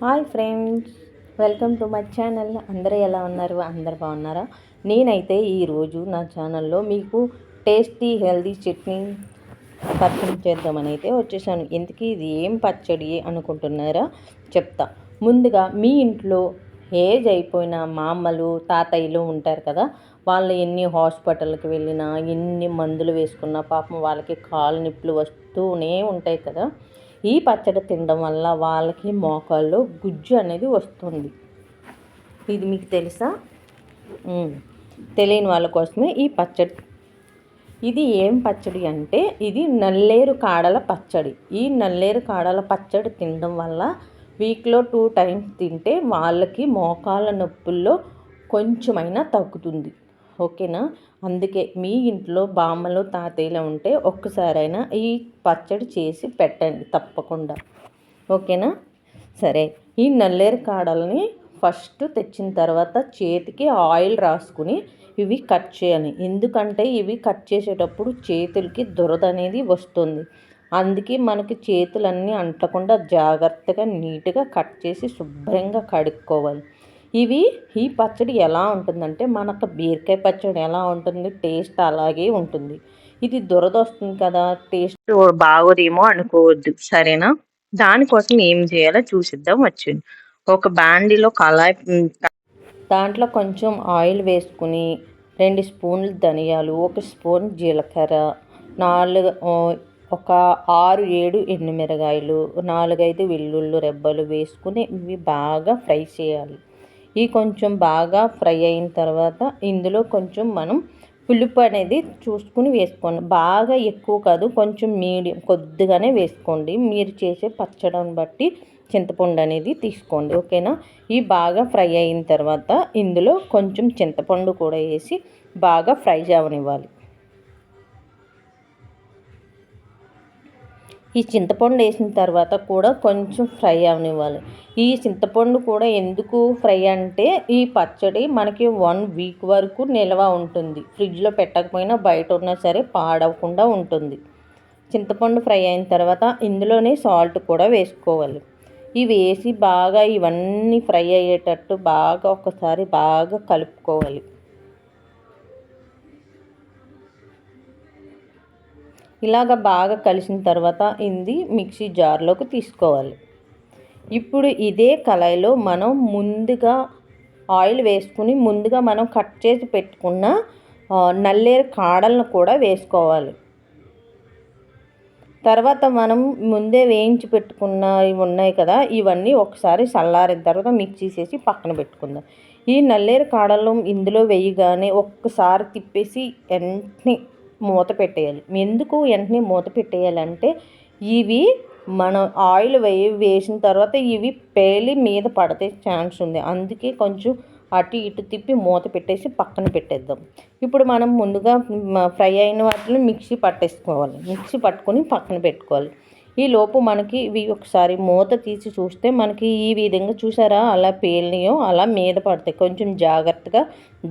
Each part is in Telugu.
Hi friends welcome to my channel. అందరూ ఎలా ఉన్నారు? అందరు బాగున్నారా? నేనైతే ఈరోజు నా ఛానల్లో మీకు టేస్టీ హెల్దీ చట్నీ పరిచయం చేద్దామని అయితే వచ్చేసాను. ఎందుకు ఇది ఏం పచ్చడి అనుకుంటున్నారా? చెప్తా. ముందుగా మీ ఇంట్లో ఏజ్ అయిపోయిన మామలు తాతయ్యలు ఉంటారు కదా వాళ్ళు ఎన్ని హాస్పిటల్కి వెళ్ళినా ఎన్ని మందులు వేసుకున్నా పాపం వాళ్ళకి కాలు నిప్పులు వస్తూనే ఉంటాయి కదా. ఈ పచ్చడి తినడం వల్ల వాళ్ళకి మోకాల్లో గుజ్జు అనేది వస్తుంది. ఇది మీకు తెలుసా? తెలియని వాళ్ళ కోసమే ఈ పచ్చడి. ఇది ఏం పచ్చడి అంటే ఇది నల్లేరు కాడల పచ్చడి. ఈ నల్లేరు కాడల పచ్చడి తినడం వల్ల వీక్లో టూ టైమ్స్ తింటే వాళ్ళకి మోకాళ్ళ నొప్పుల్లో కొంచెమైనా తగ్గుతుంది. ఓకేనా? అందుకే మీ ఇంట్లో బామ్మలు తాతయ్యలు ఉంటే ఒక్కసారైనా ఈ పచ్చడి చేసి పెట్టండి తప్పకుండా. ఓకేనా? సరే ఈ నల్లేరు కాడల్ని ఫస్ట్ తెచ్చిన తర్వాత చేతికి ఆయిల్ రాసుకుని ఇవి కట్ చేయాలి. ఎందుకంటే ఇవి కట్ చేసేటప్పుడు చేతులకి దురద అనేది వస్తుంది. అందుకే మనకి చేతులన్నీ అంటకుండా జాగ్రత్తగా నీట్గా కట్ చేసి శుభ్రంగా కడుక్కోవాలి. ఇవి ఈ పచ్చడి ఎలా ఉంటుందంటే మనకు బీరకాయ పచ్చడి ఎలా ఉంటుంది టేస్ట్ అలాగే ఉంటుంది. ఇది దురద వస్తుంది కదా టేస్ట్ బాగోదేమో అనుకోవద్దు సరేనా? దానికోసం ఏం చేయాలో చూసిద్దాం వచ్చింది ఒక బాండీలో కళాయి దాంట్లో కొంచెం ఆయిల్ వేసుకుని రెండు స్పూన్లు ధనియాలు ఒక స్పూన్ జీలకర్ర నాలుగు ఒక ఆరు ఏడు ఎండుమిరగాయలు నాలుగైదు వెల్లుల్లి రెబ్బలు వేసుకుని ఇవి బాగా ఫ్రై చేయాలి. ఇవి కొంచెం బాగా ఫ్రై అయిన తర్వాత ఇందులో కొంచెం మనం పులుపు అనేది చూసుకుని వేసుకోండి. బాగా ఎక్కువ కాదు కొంచెం మీడియం కొద్దిగానే వేసుకోండి. మీరు చేసే పచ్చడిని బట్టి చింతపండు అనేది తీసుకోండి. ఓకేనా? ఇవి బాగా ఫ్రై అయిన తర్వాత ఇందులో కొంచెం చింతపండు కూడా వేసి బాగా ఫ్రై చేయనివ్వాలి ఈ చింతపండు వేసిన తర్వాత కూడా కొంచెం ఫ్రై అవనివ్వాలి. ఈ చింతపండు కూడా ఎందుకు ఫ్రై అంటే ఈ పచ్చడి మనకి వన్ వీక్ వరకు నిల్వ ఉంటుంది. ఫ్రిడ్జ్లో పెట్టకపోయినా బయట ఉన్నా సరే పాడవకుండా ఉంటుంది. చింతపండు ఫ్రై అయిన తర్వాత ఇందులోనే సాల్ట్ కూడా వేసుకోవాలి. ఇవి వేసి బాగా ఇవన్నీ ఫ్రై అయ్యేటట్టు బాగా ఒకసారి బాగా కలుపుకోవాలి. ఇలాగ బాగా కలిసిన తర్వాత ఇది మిక్సీ జార్లోకి తీసుకోవాలి. ఇప్పుడు ఇదే కళాయిలో మనం ముందుగా ఆయిల్ వేసుకుని ముందుగా మనం కట్ చేసి పెట్టుకున్న నల్లేరు కాడలను కూడా వేసుకోవాలి. తర్వాత మనం ముందే వేయించి పెట్టుకున్నవి ఉన్నాయి కదా ఇవన్నీ ఒకసారి చల్లారిన తర్వాత మిక్సీ చేసి పక్కన పెట్టుకుందాం. ఈ నల్లేరు కాడలు ఇందులో వేయగానే ఒక్కసారి తిప్పేసి వెంటనే మూత పెట్టేయాలి. ఎందుకు వెంటనే మూత పెట్టేయాలంటే ఇవి మనం ఆయిల్ వే వేసిన తర్వాత ఇవి పేలి మీద పడితే ఛాన్స్ ఉంది. అందుకే కొంచెం అటు ఇటు తిప్పి మూత పెట్టేసి పక్కన పెట్టేద్దాం. ఇప్పుడు మనం ముందుగా ఫ్రై అయిన వాటిని మిక్సీ పట్టేసుకోవాలి. మిక్సీ పట్టుకొని పక్కన పెట్టుకోవాలి. ఈ లోపు మనకి ఇవి ఒకసారి మూత తీసి చూస్తే మనకి ఈ విధంగా చూసారా? అలా పేలినాయో అలా మీద పడతాయి కొంచెం జాగ్రత్తగా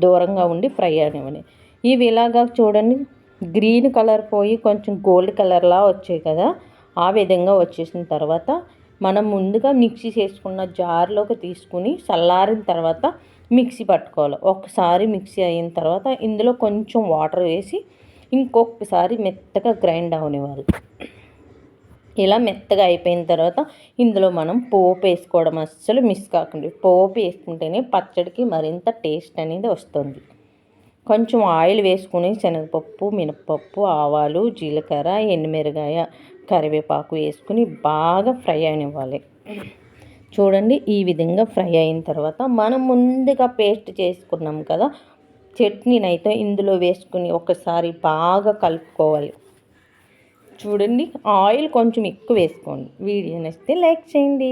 దూరంగా ఉండి ఫ్రై అనేవని ఇవి ఇలాగా చూడండి. గ్రీన్ కలర్ పోయి కొంచెం గోల్డ్ కలర్లా వచ్చాయి కదా ఆ విధంగా వచ్చేసిన తర్వాత మనం ముందుగా మిక్సీ చేసుకున్న జార్లోకి తీసుకుని చల్లారిన తర్వాత మిక్సీ పట్టుకోవాలి. ఒకసారి మిక్సీ అయిన తర్వాత ఇందులో కొంచెం వాటర్ వేసి ఇంకొకసారి మెత్తగా గ్రైండ్ అవనివ్వాలి. ఇలా మెత్తగా అయిపోయిన తర్వాత ఇందులో మనం పోపు వేసుకోవడం అస్సలు మిస్ కాకుండా. పోపు వేసుకుంటేనే పచ్చడికి మరింత టేస్ట్ అనేది వస్తుంది. కొంచెం ఆయిల్ వేసుకుని శనగపప్పు మినపప్పు ఆవాలు జీలకర్ర ఎండుమిరగాయ కరివేపాకు వేసుకుని బాగా ఫ్రై అయినివ్వాలి. చూడండి ఈ విధంగా ఫ్రై అయిన తర్వాత మనం ముందుగా పేస్ట్ చేసుకున్నాం కదా చట్నీనైతే ఇందులో వేసుకుని ఒకసారి బాగా కలుపుకోవాలి. చూడండి ఆయిల్ కొంచెం ఎక్కువ వేసుకోండి. వీడియో నచ్చితే లైక్ చేయండి.